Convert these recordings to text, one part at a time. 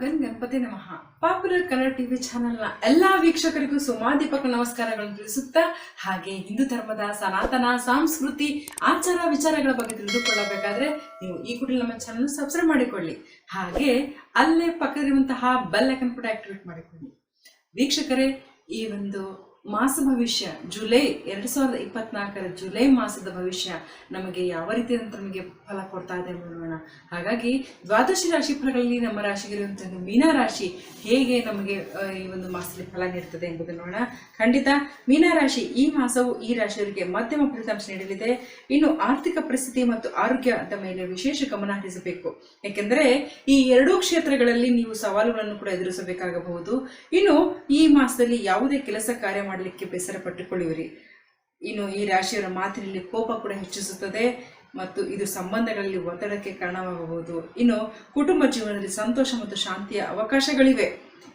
Gun Ganapati ನಮಃ. Popular Kannada TV ಚಾನೆಲ್ನ ಎಲ್ಲಾ ವೀಕ್ಷಕರಿಗೂ ಸುಮಾದೀಪಕ ನಮಸ್ಕಾರಗಳನ್ನು ತಿಳಿಸುತ್ತಾ, ಹಾಗೆ ಹಿಂದೂ ಧರ್ಮದ ಸನಾತನ, ಸಂಸ್ಕೃತಿ, ಆಚಾರ ವಿಚಾರಗಳ ಬಗ್ಗೆ ತಿಳಿದುಕೊಳ್ಳಬೇಕಾದ್ರೆ ನೀವು ಈ ಕೂಡ ನಮ್ಮ ಚಾನೆಲ್ ಸಬ್ಸ್ಕ್ರೈಬ್ ಮಾಡಿಕೊಳ್ಳಿ. ಹಾಗೆ ಅಲ್ಲೇ ಪಕ್ಕದಿರುವಂತಹ ಬೆಲ್ ಐಕನ್ ಕೂಡ ಆಕ್ಟಿವೇಟ್ ಮಾಡಿಕೊಳ್ಳಿ. ವೀಕ್ಷಕರೇ, ಈ ಒಂದು ಮಾಸ ಭವಿಷ್ಯ, ಜುಲೈ ಎರಡು ಸಾವಿರದ ಇಪ್ಪತ್ನಾಲ್ಕರ ಜುಲೈ ಮಾಸದ ಭವಿಷ್ಯ ನಮಗೆ ಯಾವ ರೀತಿಯಾದಂಥ ನಮಗೆ ಫಲ ಕೊಡ್ತಾ ಇದೆ ನೋಡೋಣ. ಹಾಗಾಗಿ ದ್ವಾದಶಿ ರಾಶಿ ಫಲಗಳಲ್ಲಿ ನಮ್ಮ ರಾಶಿಗಿರುವಂತಹ ಮೀನ ರಾಶಿ ಹೇಗೆ ನಮಗೆ ಈ ಒಂದು ಮಾಸದಲ್ಲಿ ಫಲ ನೀಡುತ್ತದೆ ಎಂಬುದನ್ನು ನೋಡೋಣ. ಖಂಡಿತ ಮೀನ ರಾಶಿ ಈ ಮಾಸವು ಈ ರಾಶಿಯವರಿಗೆ ಮಧ್ಯಮ ಫಲಿತಾಂಶ ನೀಡಲಿದೆ. ಇನ್ನು ಆರ್ಥಿಕ ಪರಿಸ್ಥಿತಿ ಮತ್ತು ಆರೋಗ್ಯದ ಮೇಲೆ ವಿಶೇಷ ಗಮನ ಹರಿಸಬೇಕು. ಯಾಕೆಂದರೆ ಈ ಎರಡೂ ಕ್ಷೇತ್ರಗಳಲ್ಲಿ ನೀವು ಸವಾಲುಗಳನ್ನು ಕೂಡ ಎದುರಿಸಬೇಕಾಗಬಹುದು. ಇನ್ನು ಈ ಮಾಸದಲ್ಲಿ ಯಾವುದೇ ಕೆಲಸ ಕಾರ್ಯ ಮಾಡಲಿಕ್ಕೆ ಬೇಸರ ಪಟ್ಟುಕೊಳ್ಳುವಿರಿ. ಇನ್ನು ಈ ರಾಶಿಯವರ ಮಾತಿನಲ್ಲಿ ಕೋಪ ಕೂಡ ಹೆಚ್ಚಿಸುತ್ತದೆ ಮತ್ತು ಇದು ಸಂಬಂಧಗಳಲ್ಲಿ ಒತ್ತಡಕ್ಕೆ ಕಾರಣವಾಗಬಹುದು. ಇನ್ನು ಕುಟುಂಬ ಜೀವನದಲ್ಲಿ ಸಂತೋಷ ಮತ್ತು ಶಾಂತಿಯ ಅವಕಾಶಗಳಿವೆ.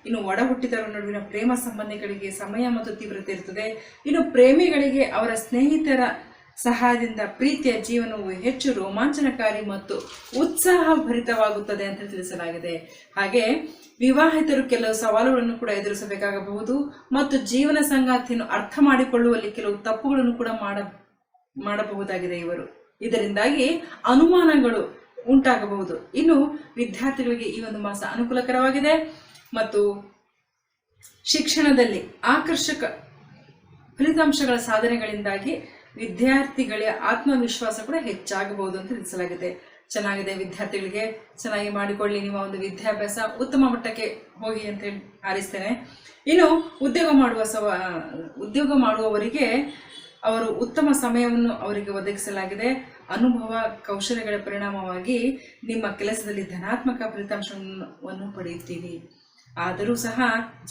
ಇನ್ನು ಒಡ ಹುಟ್ಟಿದವರ ನಡುವಿನ ಪ್ರೇಮ ಸಂಬಂಧಗಳಿಗೆ ಸಮಯ ಮತ್ತು ತೀವ್ರತೆ ಇರುತ್ತದೆ. ಇನ್ನು ಪ್ರೇಮಿಗಳಿಗೆ ಅವರ ಸ್ನೇಹಿತರ ಸಹಾಯದಿಂದ ಪ್ರೀತಿಯ ಜೀವನವು ಹೆಚ್ಚು ರೋಮಾಂಚನಕಾರಿ ಮತ್ತು ಉತ್ಸಾಹಭರಿತವಾಗುತ್ತದೆ ಅಂತ ತಿಳಿಸಲಾಗಿದೆ. ಹಾಗೆ ವಿವಾಹಿತರು ಕೆಲವು ಸವಾಲುಗಳನ್ನು ಕೂಡ ಎದುರಿಸಬೇಕಾಗಬಹುದು ಮತ್ತು ಜೀವನ ಸಂಗಾತಿಯನ್ನು ಅರ್ಥ ಮಾಡಿಕೊಳ್ಳುವಲ್ಲಿ ಕೆಲವು ತಪ್ಪುಗಳನ್ನು ಕೂಡ ಮಾಡ, ಮಾಡಬಹುದಾಗಿದೆ ಇವರು. ಇದರಿಂದಾಗಿ ಅನುಮಾನಗಳು ಉಂಟಾಗಬಹುದು. ಇನ್ನು ವಿದ್ಯಾರ್ಥಿಗಳಿಗೆ ಈ ಒಂದು ಮಾಸ ಅನುಕೂಲಕರವಾಗಿದೆ ಮತ್ತು ಶಿಕ್ಷಣದಲ್ಲಿ ಆಕರ್ಷಕ ಫಲಿತಾಂಶಗಳ ಸಾಧನೆಗಳಿಂದಾಗಿ ವಿದ್ಯಾರ್ಥಿಗಳ ಆತ್ಮವಿಶ್ವಾಸ ಕೂಡ ಹೆಚ್ಚಾಗಬಹುದು ಅಂತ ತಿಳಿಸಲಾಗಿದೆ. ಚೆನ್ನಾಗಿದೆ ವಿದ್ಯಾರ್ಥಿಗಳಿಗೆ, ಚೆನ್ನಾಗಿ ಮಾಡಿಕೊಳ್ಳಿ ನಿಮ್ಮ ಒಂದು ವಿದ್ಯಾಭ್ಯಾಸ, ಉತ್ತಮ ಮಟ್ಟಕ್ಕೆ ಹೋಗಿ ಅಂತ ಹೇಳಿ ಆರಿಸ್ತೇನೆ. ಇನ್ನು ಉದ್ಯೋಗ ಮಾಡುವ ಸವ, ಉದ್ಯೋಗ ಮಾಡುವವರಿಗೆ ಅವರು ಉತ್ತಮ ಸಮಯವನ್ನು ಅವರಿಗೆ ಒದಗಿಸಲಾಗಿದೆ. ಅನುಭವ ಕೌಶಲ್ಯಗಳ ಪರಿಣಾಮವಾಗಿ ನಿಮ್ಮ ಕೆಲಸದಲ್ಲಿ ಧನಾತ್ಮಕ ಫಲಿತಾಂಶವನ್ನು ಪಡೆಯುತ್ತೀರಿ. ಆದರೂ ಸಹ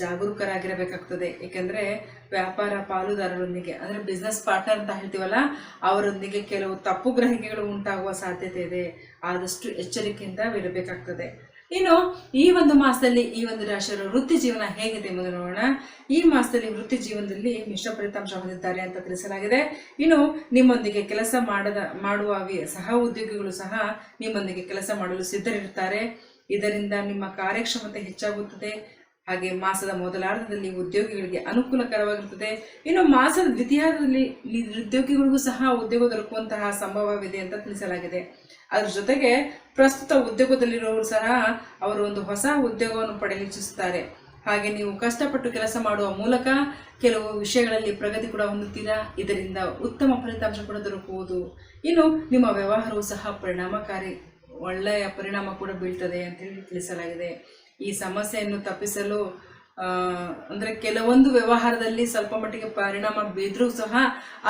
ಜಾಗರೂಕರಾಗಿರಬೇಕಾಗ್ತದೆ. ಏಕೆಂದರೆ ವ್ಯಾಪಾರ ಪಾಲುದಾರರೊಂದಿಗೆ, ಅಂದರೆ ಬಿಸ್ನೆಸ್ ಪಾರ್ಟ್ನರ್ ಅಂತ ಹೇಳ್ತೀವಲ್ಲ, ಅವರೊಂದಿಗೆ ಕೆಲವು ತಪ್ಪು ಗ್ರಹಿಕೆಗಳು ಉಂಟಾಗುವ ಸಾಧ್ಯತೆ ಇದೆ. ಆದಷ್ಟು ಎಚ್ಚರಿಕೆಯಿಂದ ಇರಬೇಕಾಗ್ತದೆ ಇನ್ನು ಈ ಒಂದು ಮಾಸದಲ್ಲಿ ಈ ಒಂದು ರಾಶಿಯವರ ವೃತ್ತಿ ಜೀವನ ಹೇಗಿದೆ ಎಂಬುದು ನೋಡೋಣ. ಈ ಮಾಸದಲ್ಲಿ ವೃತ್ತಿ ಜೀವನದಲ್ಲಿ ಮಿಶ್ರ ಫಲಿತಾಂಶ ಹೊಂದಿದ್ದಾರೆ ಅಂತ ತಿಳಿಸಲಾಗಿದೆ. ಇನ್ನು ನಿಮ್ಮೊಂದಿಗೆ ಕೆಲಸ ಮಾಡದ, ಮಾಡುವ ಸಹ ಉದ್ಯೋಗಿಗಳು ಸಹ ನಿಮ್ಮೊಂದಿಗೆ ಕೆಲಸ ಮಾಡಲು ಸಿದ್ಧರಿರುತ್ತಾರೆ. ಇದರಿಂದ ನಿಮ್ಮ ಕಾರ್ಯಕ್ಷಮತೆ ಹೆಚ್ಚಾಗುತ್ತದೆ. ಹಾಗೆ ಮಾಸದ ಮೊದಲಾರ್ಧದಲ್ಲಿ ಉದ್ಯೋಗಿಗಳಿಗೆ ಅನುಕೂಲಕರವಾಗಿರುತ್ತದೆ. ಇನ್ನು ಮಾಸದ ದ್ವಿತೀಯಾರ್ಧದಲ್ಲಿ ನಿರುದ್ಯೋಗಿಗಳಿಗೂ ಸಹ ಉದ್ಯೋಗ ದೊರಕುವಂತಹ ಸಂಭವವಿದೆ ಅಂತ ತಿಳಿಸಲಾಗಿದೆ. ಅದರ ಜೊತೆಗೆ ಪ್ರಸ್ತುತ ಉದ್ಯೋಗದಲ್ಲಿರುವವರು ಸಹ ಅವರು ಒಂದು ಹೊಸ ಉದ್ಯೋಗವನ್ನು ಪಡೆಯಲು ಇಚ್ಛಿಸುತ್ತಾರೆ. ಹಾಗೆ ನೀವು ಕಷ್ಟಪಟ್ಟು ಕೆಲಸ ಮಾಡುವ ಮೂಲಕ ಕೆಲವು ವಿಷಯಗಳಲ್ಲಿ ಪ್ರಗತಿ ಕೂಡ ಹೊಂದುತ್ತೀರಾ? ಇದರಿಂದ ಉತ್ತಮ ಫಲಿತಾಂಶ ಕೂಡ ದೊರಕುವುದು. ಇನ್ನು ನಿಮ್ಮ ವ್ಯವಹಾರವು ಸಹ ಪರಿಣಾಮಕಾರಿ. ಒಳ್ಳೆಯ ಪರಿಣಾಮ ಕೂಡ ಬೀಳ್ತದೆ ಅಂತ ಹೇಳಿ ತಿಳಿಸಲಾಗಿದೆ. ಈ ಸಮಸ್ಯೆಯನ್ನು ತಪ್ಪಿಸಲು ಅಂದರೆ ಅಂದ್ರೆ ಕೆಲವೊಂದು ವ್ಯವಹಾರದಲ್ಲಿ ಸ್ವಲ್ಪ ಮಟ್ಟಿಗೆ ಪರಿಣಾಮ ಬೀದ್ರೂ ಸಹ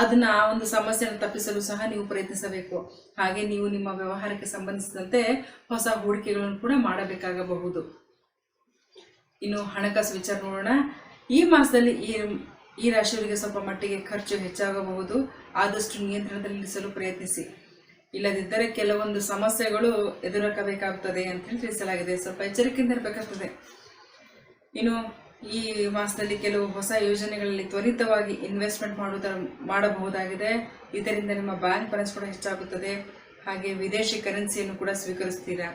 ಅದನ್ನ ಆ ಒಂದು ಸಮಸ್ಯೆಯನ್ನು ತಪ್ಪಿಸಲು ಸಹ ನೀವು ಪ್ರಯತ್ನಿಸಬೇಕು. ಹಾಗೆ ನೀವು ನಿಮ್ಮ ವ್ಯವಹಾರಕ್ಕೆ ಸಂಬಂಧಿಸಿದಂತೆ ಹೊಸ ಹೂಡಿಕೆಗಳನ್ನು ಕೂಡ ಮಾಡಬೇಕಾಗಬಹುದು. ಇನ್ನು ಹಣಕಾಸು ವಿಚಾರ ನೋಡೋಣ. ಈ ಮಾಸದಲ್ಲಿ ಈ ಈ ರಾಶಿಯವರಿಗೆ ಸ್ವಲ್ಪ ಮಟ್ಟಿಗೆ ಖರ್ಚು ಹೆಚ್ಚಾಗಬಹುದು. ಆದಷ್ಟು ನಿಯಂತ್ರಣದಲ್ಲಿರಿಸಲು ಪ್ರಯತ್ನಿಸಿ. ಇಲ್ಲದಿದ್ದರೆ ಕೆಲವೊಂದು ಸಮಸ್ಯೆಗಳು ಎದುರಾಗಬೇಕಾಗುತ್ತದೆ ಅಂತ ಹೇಳಿ ತಿಳಿಸಲಾಗಿದೆ. ಸ್ವಲ್ಪ ಎಚ್ಚರಿಕೆಯಿಂದ ಇರಬೇಕಾಗ್ತದೆ. ಇನ್ನು ಈ ಮಾಸದಲ್ಲಿ ಕೆಲವು ಹೊಸ ಯೋಜನೆಗಳಲ್ಲಿ ತ್ವರಿತವಾಗಿ ಇನ್ವೆಸ್ಟ್ಮೆಂಟ್ ಮಾಡುವುದರ, ಮಾಡಬಹುದಾಗಿದೆ. ಇದರಿಂದ ನಿಮ್ಮ ಬ್ಯಾಂಕ್ ಬ್ಯಾಲೆನ್ಸ್ ಕೂಡ ಹೆಚ್ಚಾಗುತ್ತದೆ. ಹಾಗೆ ವಿದೇಶಿ ಕರೆನ್ಸಿಯನ್ನು ಕೂಡ ಸ್ವೀಕರಿಸ್ತೀರಾ?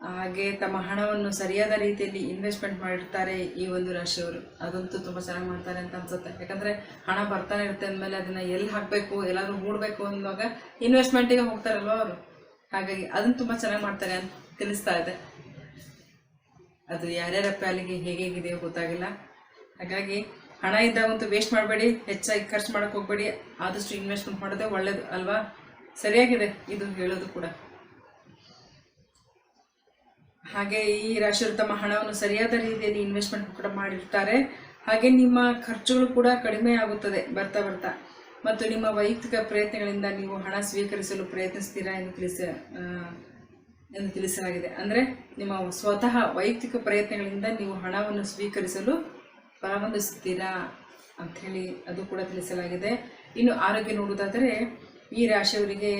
ಹಾಗೆ ತಮ್ಮ ಹಣವನ್ನು ಸರಿಯಾದ ರೀತಿಯಲ್ಲಿ ಇನ್ವೆಸ್ಟ್ಮೆಂಟ್ ಮಾಡಿರ್ತಾರೆ ಈ ಒಂದು ರಾಶಿಯವರು. ಅದಂತೂ ತುಂಬ ಚೆನ್ನಾಗಿ ಮಾಡ್ತಾರೆ ಅಂತ ಅನ್ಸುತ್ತೆ. ಯಾಕಂದರೆ ಹಣ ಬರ್ತಾನೆ ಇರುತ್ತೆ ಅಂದಮೇಲೆ ಅದನ್ನು ಎಲ್ಲಿ ಹಾಕಬೇಕು, ಎಲ್ಲಾದ್ರೂ ಹೂಡಬೇಕು ಅನ್ನುವಾಗ ಇನ್ವೆಸ್ಟ್ಮೆಂಟಿಗೆ ಹೋಗ್ತಾರಲ್ವ ಅವರು. ಹಾಗಾಗಿ ಅದನ್ನು ತುಂಬ ಚೆನ್ನಾಗಿ ಮಾಡ್ತಾರೆ ಅಂತ ತಿಳಿಸ್ತಾ ಇದೆ. ಅದು ಯಾರ್ಯಾರ ಪ್ಯಾಲಿಗೆ ಹೇಗೆ ಗೊತ್ತಾಗಿಲ್ಲ. ಹಾಗಾಗಿ ಹಣ ಇದ್ದಾಗಂತೂ ವೇಸ್ಟ್ ಮಾಡಬೇಡಿ, ಹೆಚ್ಚಾಗಿ ಖರ್ಚು ಮಾಡೋಕೆ ಹೋಗಬೇಡಿ. ಆದಷ್ಟು ಇನ್ವೆಸ್ಟ್ಮೆಂಟ್ ಮಾಡೋದೇ ಒಳ್ಳೇದು ಅಲ್ವಾ? ಸರಿಯಾಗಿದೆ ಇದು ಹೇಳೋದು ಕೂಡ. ಹಾಗೆ ಈ ರಾಶಿಯವರು ತಮ್ಮ ಹಣವನ್ನು ಸರಿಯಾದ ರೀತಿಯಲ್ಲಿ ಇನ್ವೆಸ್ಟ್ಮೆಂಟ್ ಕೂಡ ಮಾಡಿರ್ತಾರೆ. ಹಾಗೆ ನಿಮ್ಮ ಖರ್ಚುಗಳು ಕೂಡ ಕಡಿಮೆ ಆಗುತ್ತದೆ, ಬರ್ತಾ ಬರ್ತಾ. ಮತ್ತು ನಿಮ್ಮ ವೈಯಕ್ತಿಕ ಪ್ರಯತ್ನಗಳಿಂದ ನೀವು ಹಣ ಸ್ವೀಕರಿಸಲು ಪ್ರಯತ್ನಿಸ್ತೀರಾ ಎಂದು ತಿಳಿಸ ಎಂದು ತಿಳಿಸಲಾಗಿದೆ. ಅಂದರೆ ನಿಮ್ಮ ಸ್ವತಃ ವೈಯಕ್ತಿಕ ಪ್ರಯತ್ನಗಳಿಂದ ನೀವು ಹಣವನ್ನು ಸ್ವೀಕರಿಸಲು ಪ್ರಾರಂಭಿಸುತ್ತೀರಾ ಅಂಥೇಳಿ ಅದು ಕೂಡ ತಿಳಿಸಲಾಗಿದೆ. ಇನ್ನು ಆರೋಗ್ಯ ನೋಡುವುದಾದರೆ ಈ ರಾಶಿಯವರಿಗೆ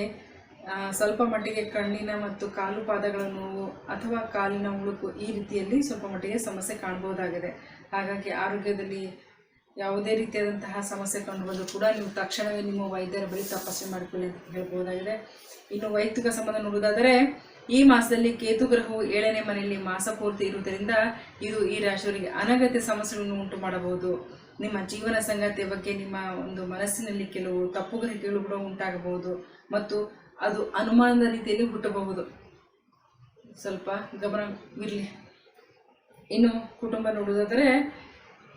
ಸ್ವಲ್ಪ ಮಟ್ಟಿಗೆ ಕಣ್ಣಿನ ಮತ್ತು ಕಾಲು ಪಾದಗಳ ನೋವು ಅಥವಾ ಕಾಲಿನ ಉಳುಕು ಈ ರೀತಿಯಲ್ಲಿ ಸ್ವಲ್ಪ ಮಟ್ಟಿಗೆ ಸಮಸ್ಯೆ ಕಾಣಬಹುದಾಗಿದೆ. ಹಾಗಾಗಿ ಆರೋಗ್ಯದಲ್ಲಿ ಯಾವುದೇ ರೀತಿಯಾದಂತಹ ಸಮಸ್ಯೆ ಕಂಡುಬಂದರೂ ಕೂಡ ನೀವು ತಕ್ಷಣವೇ ನಿಮ್ಮ ವೈದ್ಯರ ಬಳಿ ತಪಾಸಣೆ ಮಾಡಿಕೊಳ್ಳಿ ಅಂತ ಹೇಳ್ಬೋದಾಗಿದೆ ಇನ್ನು ವೈಯಕ್ತಿಕ ಸಂಬಂಧ ನೋಡುವುದಾದರೆ, ಈ ಮಾಸದಲ್ಲಿ ಕೇತು ಗ್ರಹವು ಏಳನೇ ಮನೆಯಲ್ಲಿ ಮಾಸ ಪೂರ್ತಿ ಇರುವುದರಿಂದ ಇದು ಈ ರಾಶಿಯವರಿಗೆ ಅನಗತ್ಯ ಸಮಸ್ಯೆಗಳನ್ನು ಉಂಟು ಮಾಡಬಹುದು. ನಿಮ್ಮ ಜೀವನ ಸಂಗಾತಿಯ ಬಗ್ಗೆ ನಿಮ್ಮ ಒಂದು ಮನಸ್ಸಿನಲ್ಲಿ ಕೆಲವು ತಪ್ಪುಗ್ರಹಿಕೆಗಳು ಕೂಡ ಉಂಟಾಗಬಹುದು. ಮತ್ತು ಅದು ಅನುಮಾನದ ರೀತಿಯಲ್ಲಿ ಹುಟ್ಟಬಹುದು. ಸ್ವಲ್ಪ ಗಮನವಿರಲಿ ಇನ್ನು ಕುಟುಂಬ ನೋಡುವುದಾದರೆ,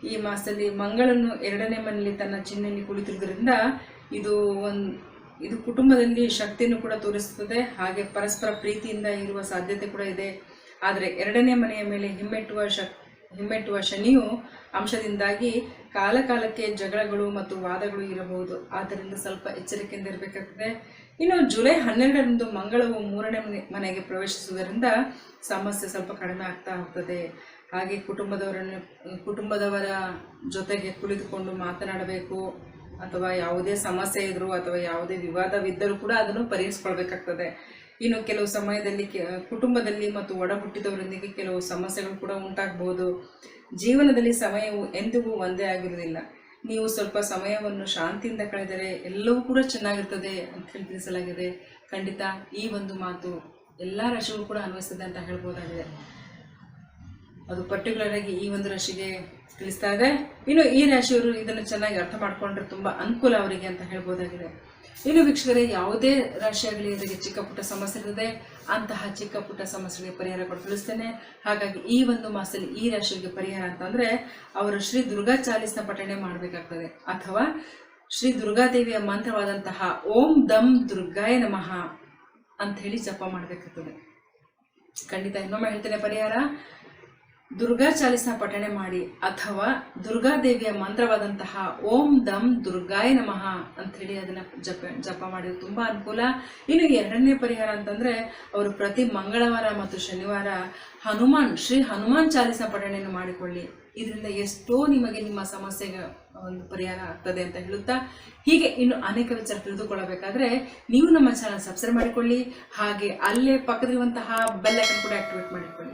ಈ ಮಾಸದಲ್ಲಿ ಮಂಗಳನ್ನು ಎರಡನೇ ಮನೆಯಲ್ಲಿ ತನ್ನ ಚಿಹ್ನೆಯಲ್ಲಿ ಕುಳಿತಿರುವುದರಿಂದ ಇದು ಒಂದು, ಇದು ಕುಟುಂಬದಲ್ಲಿ ಶಕ್ತಿಯನ್ನು ಕೂಡ ತೋರಿಸುತ್ತದೆ. ಹಾಗೆ ಪರಸ್ಪರ ಪ್ರೀತಿಯಿಂದ ಇರುವ ಸಾಧ್ಯತೆ ಕೂಡ ಇದೆ. ಆದರೆ ಎರಡನೇ ಮನೆಯ ಮೇಲೆ ಹಿಮ್ಮೆಟ್ಟುವ ಶಕ್ ಹಿಮ್ಮೆಟ್ಟುವ ಶನಿಯು ಅಂಶದಿಂದಾಗಿ ಕಾಲಕಾಲಕ್ಕೆ ಜಗಳಗಳು ಮತ್ತು ವಾದಗಳು ಇರಬಹುದು. ಆದ್ದರಿಂದ ಸ್ವಲ್ಪ ಎಚ್ಚರಿಕೆಯಿಂದ ಇರಬೇಕಾಗ್ತದೆ. ಇನ್ನು ಜುಲೈ ಹನ್ನೆರಡರಂದು ಮಂಗಳವು ಮೂರನೇ ಮನೆ, ಮನೆಗೆ ಪ್ರವೇಶಿಸುವುದರಿಂದ ಸಮಸ್ಯೆ ಸ್ವಲ್ಪ ಕಡಿಮೆ ಆಗ್ತಾ ಹೋಗ್ತದೆ. ಹಾಗೆ ಕುಟುಂಬದವರನ್ನು, ಕುಟುಂಬದವರ ಜೊತೆಗೆ ಕುಳಿತುಕೊಂಡು ಮಾತನಾಡಬೇಕು. ಅಥವಾ ಯಾವುದೇ ಸಮಸ್ಯೆ ಇದ್ದರೂ ಅಥವಾ ಯಾವುದೇ ವಿವಾದವಿದ್ದರೂ ಕೂಡ ಅದನ್ನು ಪರಿಹರಿಸ್ಕೊಳ್ಬೇಕಾಗ್ತದೆ. ಇನ್ನು ಕೆಲವು ಸಮಯದಲ್ಲಿ ಕುಟುಂಬದಲ್ಲಿ ಮತ್ತು ಒಡಹುಟ್ಟಿದವರೊಂದಿಗೆ ಕೆಲವು ಸಮಸ್ಯೆಗಳು ಕೂಡ ಉಂಟಾಗಬಹುದು ಜೀವನದಲ್ಲಿ ಸಮಯವು ಎಂದಿಗೂ ಒಂದೇ ಆಗಿರುವುದಿಲ್ಲ. ನೀವು ಸ್ವಲ್ಪ ಸಮಯವನ್ನು ಶಾಂತಿಯಿಂದ ಕಳೆದರೆ ಎಲ್ಲವೂ ಕೂಡ ಚೆನ್ನಾಗಿರ್ತದೆ ಅಂತ ಹೇಳಿ ತಿಳಿಸಲಾಗಿದೆ. ಖಂಡಿತ ಈ ಒಂದು ಮಾತು ಎಲ್ಲ ರಾಶಿಗಳು ಕೂಡ ಅನ್ವಯಿಸ್ತದೆ ಅಂತ ಹೇಳ್ಬೋದಾಗಿದೆ. ಅದು ಪರ್ಟಿಕ್ಯುಲರ್ ಆಗಿ ಈ ಒಂದು ರಾಶಿಗೆ ತಿಳಿಸ್ತಾ ಇದೆ. ಇನ್ನು ಈ ರಾಶಿಯವರು ಇದನ್ನು ಚೆನ್ನಾಗಿ ಅರ್ಥ ಮಾಡಿಕೊಂಡ್ರೆ ತುಂಬಾ ಅನುಕೂಲ ಅವರಿಗೆ ಅಂತ ಹೇಳ್ಬೋದಾಗಿದೆ. ಇನ್ನು ವೀಕ್ಷಕರೇ, ಯಾವುದೇ ರಾಶಿಯಾಗಲಿ ಚಿಕ್ಕ ಪುಟ್ಟ ಸಮಸ್ಯೆ ಇರ್ತದೆ ಅಂತಹ ಚಿಕ್ಕ ಪುಟ್ಟ ಸಮಸ್ಯೆಗಳಿಗೆ ಪರಿಹಾರ ಕೊಟ್ಟು ತಿಳಿಸ್ತೇನೆ. ಹಾಗಾಗಿ ಈ ಒಂದು ಮಾಸದಲ್ಲಿ ಈ ರಾಶಿಗೆ ಪರಿಹಾರ ಅಂತಂದ್ರೆ ಅವರು ಶ್ರೀ ದುರ್ಗಾ ಚಾಲೀಸ್ನ ಪಠಣೆ ಮಾಡಬೇಕಾಗ್ತದೆ. ಅಥವಾ ಶ್ರೀ ದುರ್ಗಾದೇವಿಯ ಮಂತ್ರವಾದಂತಹ ಓಂ ದಮ್ ದುರ್ಗಾಯ ನಮಃ ಅಂತ ಹೇಳಿ ಜಪ ಮಾಡಬೇಕಾಗ್ತದೆ. ಖಂಡಿತ ಇನ್ನೊಮ್ಮೆ ಹೇಳ್ತೇನೆ ಪರಿಹಾರ. ದುರ್ಗಾ ಚಾಲಿಸ ಪಠಣೆ ಮಾಡಿ ಅಥವಾ ದುರ್ಗಾದೇವಿಯ ಮಂತ್ರವಾದಂತಹ ಓಂ ದಮ್ ದುರ್ಗಾಯ ನಮಃ ಅಂತ ಹೇಳಿ ಅದನ್ನ ಜಪ ಜಪ ಮಾಡಿದ್ರೆ. ತುಂಬಾ ಅನುಕೂಲ. ಇನ್ನು ಎರಡನೇ ಪರಿಹಾರ ಅಂತಂದ್ರೆ ಅವರು ಪ್ರತಿ ಮಂಗಳವಾರ ಮತ್ತು ಶನಿವಾರ ಹನುಮಾನ್, ಶ್ರೀ ಹನುಮಾನ್ ಚಾಲಿಸ ಪಠಣೆಯನ್ನು ಮಾಡಿಕೊಳ್ಳಿ. ಇದರಿಂದ ಎಷ್ಟೋ ನಿಮಗೆ ನಿಮ್ಮ ಸಮಸ್ಯೆಗೆ ಒಂದು ಪರಿಹಾರ ಆಗ್ತದೆ ಅಂತ ಹೇಳುತ್ತಾ, ಹೀಗೆ ಇನ್ನು ಅನೇಕ ವಿಚಾರ ತಿಳಿದುಕೊಳ್ಳಬೇಕಾದ್ರೆ ನೀವು ನಮ್ಮ ಚಾನಲ್ ಸಬ್ಸ್ಕ್ರೈಬ್ ಮಾಡಿಕೊಳ್ಳಿ, ಹಾಗೆ ಅಲ್ಲೇ ಪಕ್ಕದಿರುವಂತಹ ಬೆಲ್ ಐಕನ್ ಕೂಡ ಆಕ್ಟಿವೇಟ್ ಮಾಡಿಕೊಳ್ಳಿ.